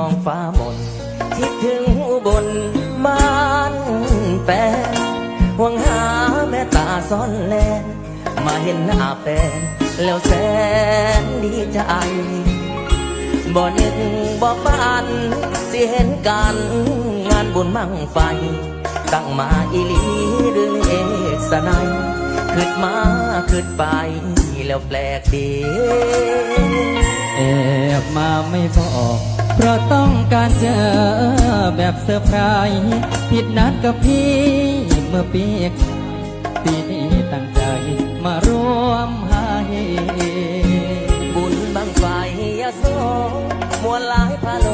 องฟ้ามนคิดถึงอุบลบ้านแปรห่วงหาแม่ตาซ่อนแลมาเห็นหน้าแฟนแล้วแสนดีใจบ่นึกบ่ฝันสิเห็นกันงานบุญมั่งไฟตั้งมาอีลีเรื่อเอกสนายขึ้นมาขึ้นไปแล้วแปลกดีแอบมาไม่บอก เพราะต้องการเจอแบบเซอร์ไพรส์ผิดนัดกับพี่เมื่อปีปีนี้ตั้งใจมาร่วมหาเหตุบุญบังไฟยาโสมวลหลายพาโล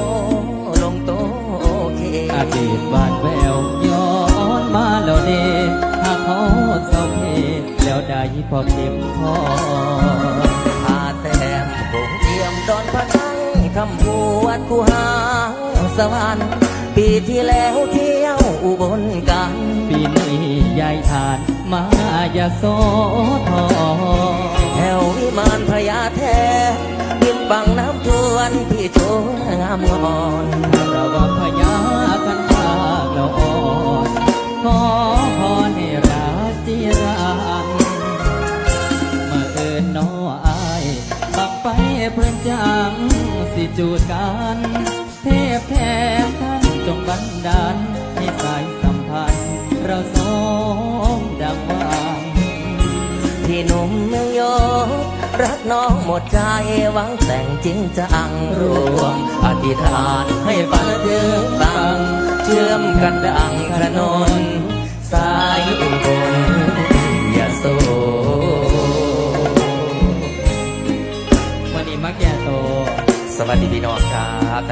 ลงโตโอเคอาดีตบานแววย้อนมาแล้วเดหากเขาเศร้าเพแล้วได้พอเข็มพอ คำพูวัดคูหางสวรรค์ปีที่แล้วเที่ยวอุบลกัน ปีนี้ยายทานมายาโสธรแถววิมานพระยาแท้ดิมบังน้ำทวนพี่โชงามงอนเราว่าพญากันภาคเราอ่อนขอพรให้รักจีรังเมื่อเอินน้ออายบักไปเพื่อนจัง สิจูดกันเทพแทนท่านจงบันดาลให้สายสัมพันธ์ เราสองดังหวานพี่หนุ่มเมืองโยรักน้องหมดใจหวังแต่งจริงจังรวม อธิษฐานให้ฝันถึงบังเชื่อมกันดังถนน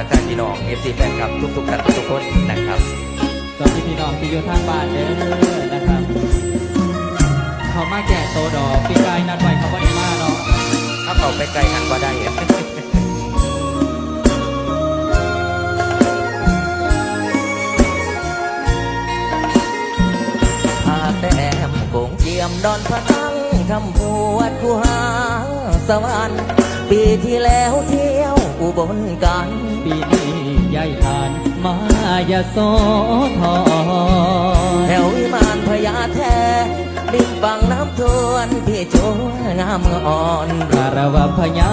ทักทายพี่น้องเอฟซีแฟนคลับทุกๆท่านทุกๆคนนะครับสวัสดีพี่น้องที่อยู่ทางบ้านเด้อนะครับ เขามาแก่โตดอกปีกายนัดไว้เขาบ่ได้มาเนาะถ้าเขาไปไกลกันก็ได้อะพาแต้มโกงเจียมดอนพะทังคำพูวัดคูหางสวรรค์ปีที่แล้วเที่ ยวอุบลกันปีนี้ยายทานมายาโสธรแถววิมานพญาแท้ดิมฟังน้ำทวนพี่โจงามอ่อนคารวะพญา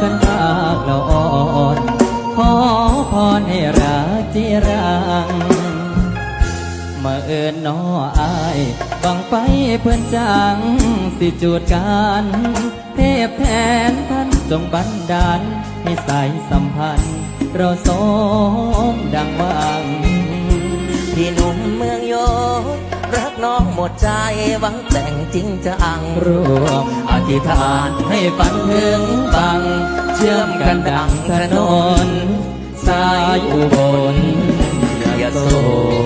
กันภาคเราอ่อนขอพรให้รักจีรังมาเอินน้ออายบังไฟเพื่อนจังสิจูดกัน เทพแทนท่านจ งบันดาลให้สายสัมพันธ์ เราสองดังวางพี่หนุ่มเมืองโยรักน้องหมดใจหวังแต่งจริงจะอังรวมอธิษฐานให้ฝันถึงฟัง เชื่อมกันดังถนนสายอุบลยโส